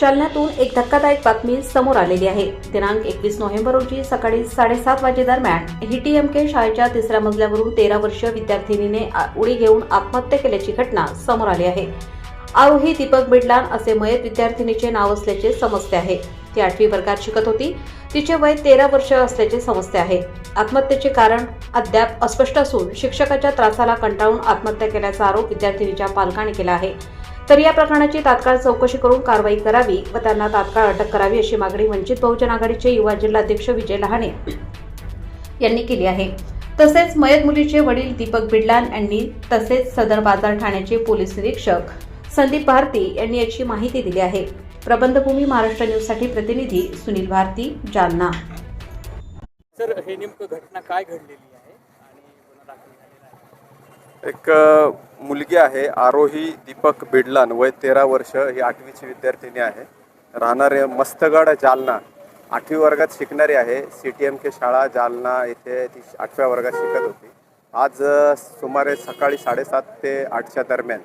जालन्यातून एक धक्कादायक बातमी समोर आलेली आहे. दिनांक एकवीस नोव्हेंबर रोजी सकाळी साडेसात वाजेदरम्यान हिटीएमके शाळेच्या तिसऱ्या मजल्यावरून तेरा वर्षीय विद्यार्थिनीने उडी घेऊन आत्महत्या केल्याची घटना समोर आली आहे. आरोही दीपक बिडलान असे मयत विद्यार्थिनीचे नाव असल्याचे समजते आहे. ती आठवी वर्गात शिकत होती. तिचे वय तेरा वर्ष असल्याचे समजते आहे. आत्महत्येचे कारण अद्याप अस्पष्ट असून शिक्षकाच्या त्रासाला कंटाळून आत्महत्या केल्याचा आरोप विद्यार्थिनीच्या पालकांनी केला आहे. तर या प्रकरणाची तात्काळ चौकशी करून कारवाई करावी व त्यांना तात्काळ अटक करावी अशी मागणी वंचित बहुजन आघाडीचे युवा जिल्हाध्यक्ष विजय लहाने यांनी केली आहे. तसेच मयत मुलीचे वडील दीपक बिडलान यांनी तसेच सदर बाजार ठाण्याचे पोलीस निरीक्षक संदीप भारती यांनी याची माहिती दिली आहे. प्रबंधभूमी महाराष्ट्र न्यूजसाठी प्रतिनिधी सुनील भारती जालना. सर हे नेमकं घटना काय घडलेली आहे? आणि गुन्हा दाखल झालेला आहे एक मुलगी आहे आरोही दीपक बिडलान वय तेरा वर्ष ही आठवीची विद्यार्थिनी आहे. राहणारे मस्तगड जालना. आठवी वर्गात शिकणारी आहे. सी टी एम के शाळा जालना येथे ती आठव्या वर्गात शिकत होती. आज सुमारे सकाळी साडेसात ते आठच्या दरम्यान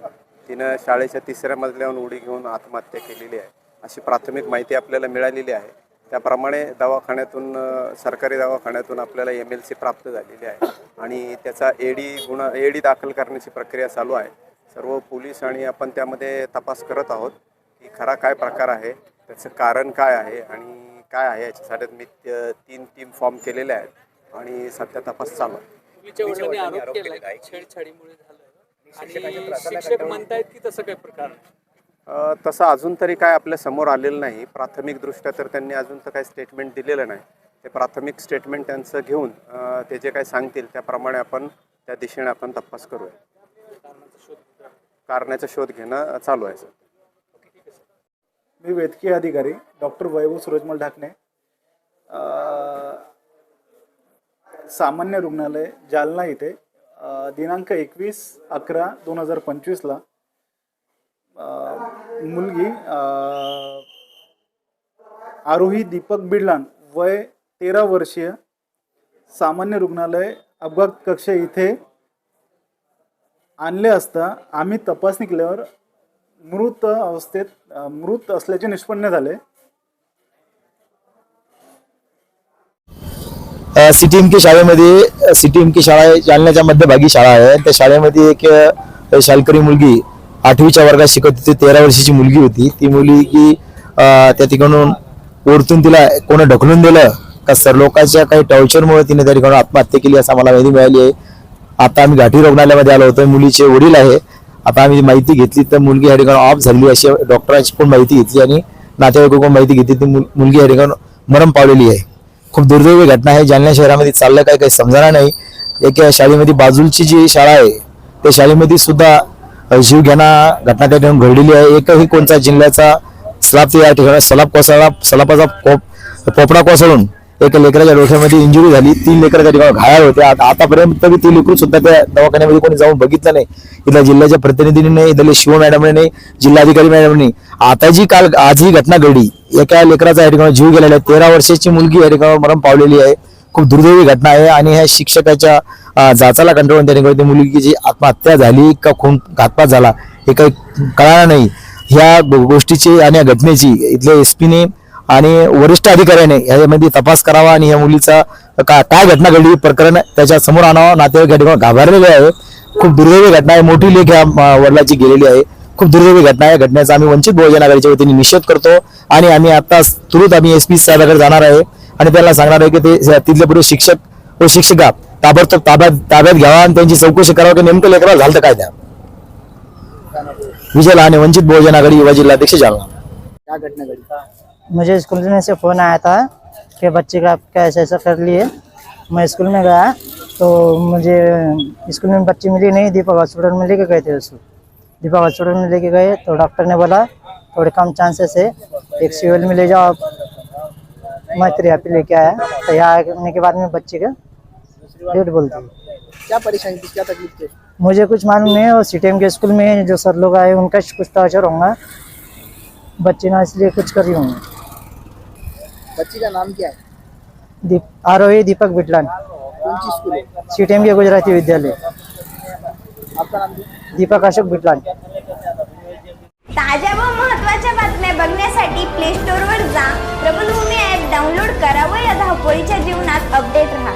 तिनं शाळेच्या तिसऱ्या मजल्यावरून उडी घेऊन आत्महत्या केलेली आहे. अशी प्राथमिक माहिती आपल्याला मिळालेली आहे. त्याप्रमाणे दवाखान्यातून सरकारी दवाखान्यातून आपल्याला एम एल सी प्राप्त झालेली आहे. आणि त्याचा एडी गुन्हा एडी दाखल करण्याची प्रक्रिया चालू आहे. सर्व पोलीस आणि आपण त्यामध्ये तपास करत आहोत की खरा काय प्रकार आहे त्याचं कारण काय आहे आणि काय आहे याच्यासाठी मी तीन टीम फॉर्म केलेले आहेत आणि सध्या तपास चालू आहे. मुलीच्या वडिलांनी आरोप केला छेडछाडीमुळे झालं आणि शिक्षक म्हणतायत की तसं काही प्रकार तसं अजून तरी काय आपल्यासमोर आलेलं नाही. प्राथमिकदृष्ट्या तर त्यांनी अजून तर काही स्टेटमेंट दिलेलं नाही. ते प्राथमिक स्टेटमेंट त्यांचं घेऊन ते जे काही सांगतील त्याप्रमाणे आपण त्या दिशेने आपण तपास करूया. कारणाचा शोध कारणाचा शोध घेणं चालू आहे सर. मी वैद्यकीय अधिकारी डॉक्टर वैभव सूरजमल ढाकणे. सामान्य रुग्णालय जालना इथे दिनांक एकवीस अकरा दोन हजार पंचवीसला मुलगी आरोही दीपक बिडलान वय तेरा वर्षीय सामान्य रुग्णालय अपघात कक्ष इथे आणले असता आम्ही तपासणी केल्यावर मृत अवस्थेत मृत असल्याचे निष्पन्न झाले. सिटी एम के शाळेमध्ये सिटी एम के शाळा जालन्याच्या मध्यभागी शाळा आहे. त्या शाळेमध्ये एक शालकरी मुलगी आठवीच्या वर्गात शिकत होती तेरा वर्षाची मुलगी होती. ती मुलगी त्या ठिकाणून ओरतून तिला कोणा ढकलून दिलं का सर लोकांच्या काही टॉर्चरमुळे तिने त्या ठिकाणी आत्महत्या केली असं आम्हाला माहिती मिळाली आहे. आता आम्ही घाटी रुग्णालयामध्ये आलो होतो मुलीचे वडील आहे. आता आम्ही माहिती घेतली तर मुलगी या ठिकाणी ऑफ झाली अशी डॉक्टरांची पण माहिती घेतली आणि नातेवाईकांकडून माहिती घेतली ती मुल- मुलगी या ठिकाणी मरण पावलेली आहे. खूप दुर्दैवी घटना आहे. जालना शहरामध्ये चाललं काय काही समजणार नाही. एका शाळेमध्ये बाजूची जी शाळा आहे त्या शाळेमध्ये सुद्धा जीवघेणा घटना त्या ठिकाणी घडलेली आहे. एकही कोणता जिल्ह्याचा स्लाब ते या ठिकाणी सलाब कोसळला सलापाचा पोप पोपडा कोसळून एका लेकराच्या डोक्यामध्ये इंजुरी झाली. तीन लेकर त्या ठिकाणी घायल होते. आतापर्यंत बी ती लेकरू सुद्धा त्या दवाखान्यामध्ये कोणी जाऊन बघितलं नाही. इथल्या जिल्ह्याच्या प्रतिनिधींनी नाही इथले शिव मॅडमने नाही जिल्हाधिकारी मॅडमने आता जी काल आज ही घटना घडली एका लेकराचा या ठिकाणी जीव गेलेला आहे. तेरा वर्षाची मुलगी या ठिकाणी मरण पावलेली आहे. खूप दुर्दैवी घटना आहे आणि ह्या शिक्षकाच्या जाचाला कंटाळून त्या ठिकाणी मुलगीची आत्महत्या झाली का खून घातपात झाला हे काही कळालं नाही. ह्या गो- गोष्टीची आणि या घटनेची इथल्या एस पीने आणि वरिष्ठ अधिकाऱ्याने यामध्ये तपास करावा आणि या मुलीचा का काय घटना घडली प्रकरण त्याच्यासमोर आणावं. नातेवाईक या ठिकाणी घाबरलेले आहे. खूप दुर्दैवी घटना आहे. मोठी लेख या वडिलाची गेलेली आहे. खूप दुर्दैवी घटना आहे. घटनेचा आम्ही वंचित बहुजन आघाडीच्या वतीने निषेध करतो आणि आम्ही आता तुरंत आम्ही एस पी साहेबाकडे जाणार आहे. आणि त्याला सांगणार आहे की ते तिथले पुढे शिक्षक व शिक्षिका ताबडतोब ताब्यात ताब्यात घ्यावा आणि त्यांची चौकशी करावं की नेमकं लेकराला झालं काय त्या विजय लहाने वंचित बहुजन आघाडी युवा जिल्हाध्यक्ष जालना। मुझे स्कूल में से फ़ोन आया था कि बच्चे का आपका ऐसा ऐसा कर लिए। मैं स्कूल में गया तो मुझे स्कूल में बच्ची मिली नहीं दीपक हॉस्पिटल में लेके गए थे उसको दीपक हॉस्पिटल में लेके गए तो डॉक्टर ने बोला थोड़े कम चांसेस है एक सिविल में ले जाओ। आप मैं फिर यहाँ पे लेके आया तो यहाँ आने के बाद में बच्चे का डेट बोलती। है क्या परेशानी थी? क्या तकलीफ थी? मुझे कुछ मालूम नहीं और सी के स्कूल में जो सर लोग आए उनका कुछ टॉर्चर होगा बच्चे ना इसलिए कुछ कर रही होंगे बच्ची का नाम क्या है? दीप आरोही दीपक बिटलान। कौन सी स्कूल है? सीटीएम के गुजराती विद्यालय। आपका नाम? दीपक अशोक बिटलान। ताज्या व महत्त्वाच्या बातम्या बघण्यासाठी डाउनलोड करा व या धावपळीच्या जीवनात अपडेट राहा.